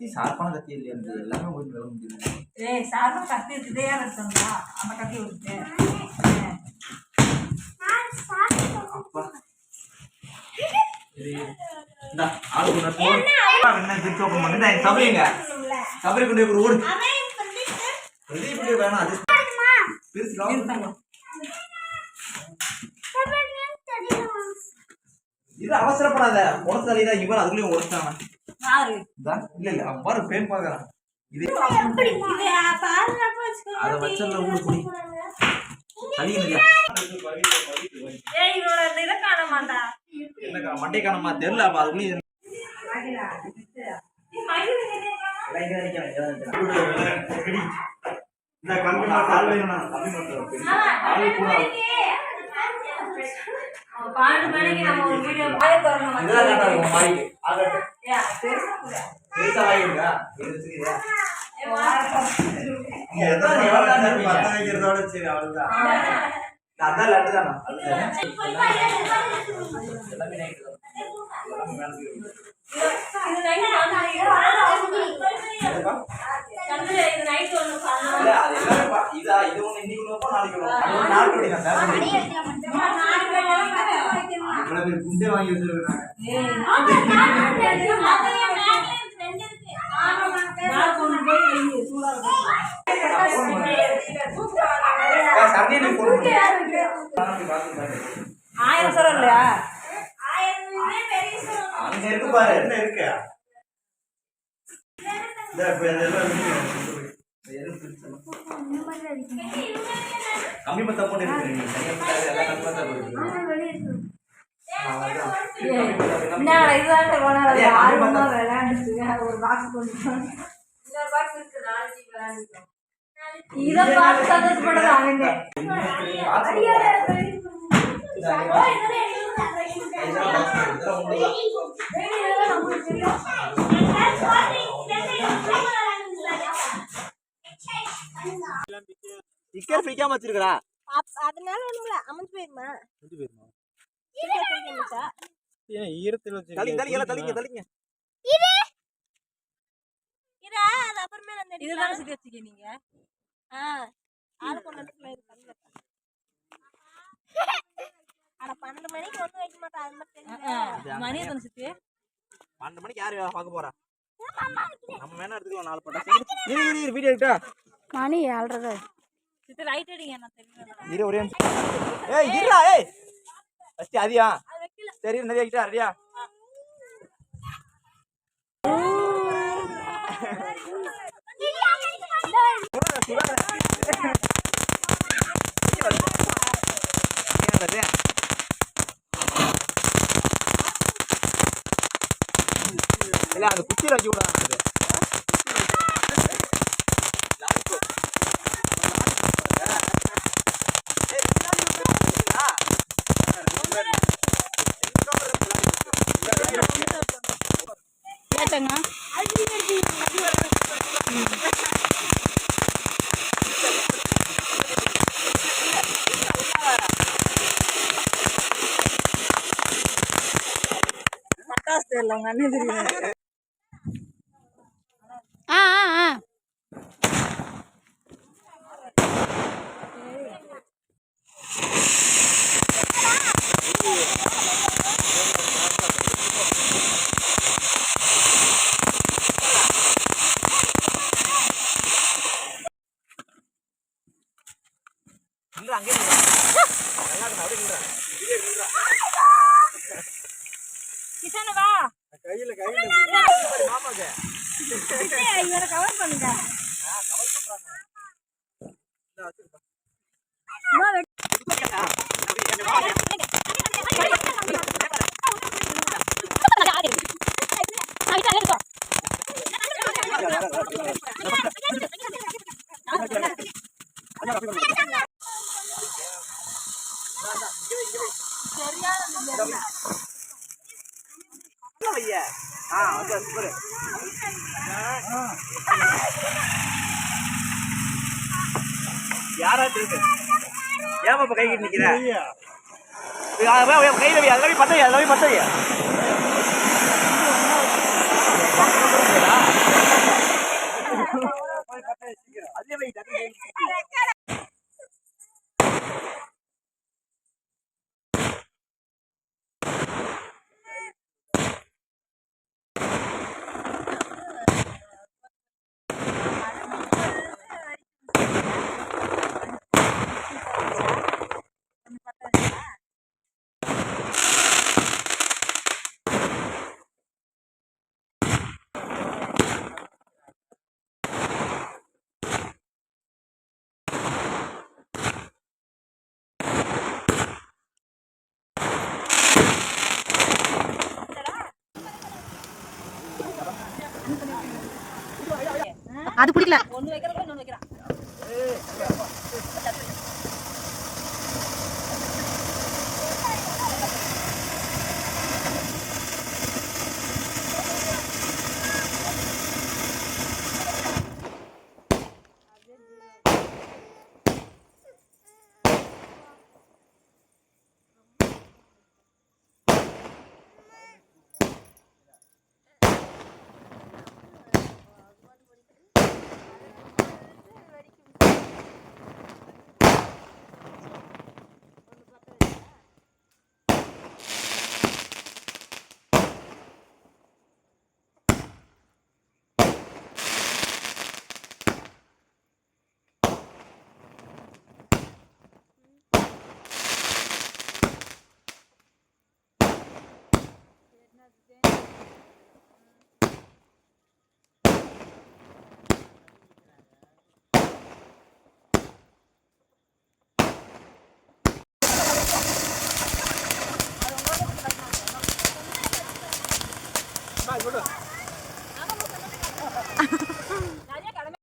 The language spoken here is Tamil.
கத்தி சார்பான கத்தி இல்லையா? இருந்தது எல்லாமே போய் விளங்க முடியுது. ஏய் சார்பா கத்தி இருக்குதே இருக்கா அந்த கத்தி விட்டு அப்பா. இந்தா ஆளு கொண்டு என்ன திருச்சி ஓப்பன் பண்ணி. சபரிங்க சபரி கொண்டு போய் ஓடு வெளியே வேணாம் அது பிரிச்சு இது அவசரப்படாத. உடத்தாலே தான் இவன் அதுக்குள்ளேயும் உடச்சாங்க யாரு இல்ல இல்ல பாரு பேன் பாக்குறான் இது அதை வச்சல ஊடு குடி. தனியா ஏய் இவனோட இதை காண மாட்டா. என்ன மண்டை காணமா? தெரியல அப்ப இந்த கம்பி ஆள் வேணும் கம்பி மட்டும். ஆள் கூட பாண்டு மணிக்கு நம்ம ஒரு வீடியோ பாய தரணும் இதெல்லாம் கரெக்டா இருக்கும் கட்டு ஏய் பெருசா கூட பெருசா வாங்கிடுங்க இது வச்சுக்கிறியா குண்டே வாங்கி வச்சிருக்காங்க. ஆயிரம் சொல்ல இல்லையா அங்க இருக்கு பாரு என்ன இருக்கு இந்த. இந்த. கம்மி பத்தா போட்டு இருக்கு நீ தனியா போட்டாது எல்லாம் கம்மி பத்தா போட்டு என்ன இதுதான் ஆர்வமா. விளையாண்டுட்டு ஒரு பாக்ஸ் கொண்டு வந்து. இன்னொரு பாக்ஸ் இருக்கு நாளைக்கு விளையாண்டுட்டோம் இதை பார்த்து சந்தோஷப்பட்டது அவங்க ஸ்டிக்கர் பிடிக்காம வச்சிருக்கா அதனால ஒண்ணுமில்ல அமர்ந்து போயிருமா? ஈரத்தில் தள்ளி தள்ளி எல்லாம் தள்ளிங்க தள்ளிங்க. இரா அது அப்புறமே அந்த இதுதான் சுத்தி வச்சுக்க நீங்க? ஆ வந்து இது பண்ணல அட பன்னெண்டு மணிக்கு ஒன்றும் வைக்க மாட்டா அது மட்டும் மணி எத்தனை சுத்தி? பன்னெண்டு மணிக்கு யாரு பார்க்க போறா? நம்ம வேணா எடுத்துக்கலாம் நாலு பட்டா இரு இரு இரு வீடியோ எடுத்தா மணி ஏழ்றது சுத்தி லைட் அடிங்க நான் இரு ஒரே ஏய் இருடா ஏய். ஃபர்ஸ்ட் அதியா சரி நிறைய கிட்ட ரெடியா இல்ல அந்த குச்சியில வச்சு விடாது கேட்டங்க பட்டாசு தெரியல அண்ணன் தெரியும் ஆ ஆ ஆ இல்ல அங்கே நல்லா இருக்கு அப்படியே நில்றா. கிஷன் வா கையில கையில. மாமாக்கு இவரை கவர் பண்ணுங்க. பைய. ஆ ஓகே சூப்பர் யாரா தெரியுது ஏன் கை கிட்டு நிற்கிற அதெல்லாம் கையில் ஒண்ணு வைக்கிறப்ப 빨리.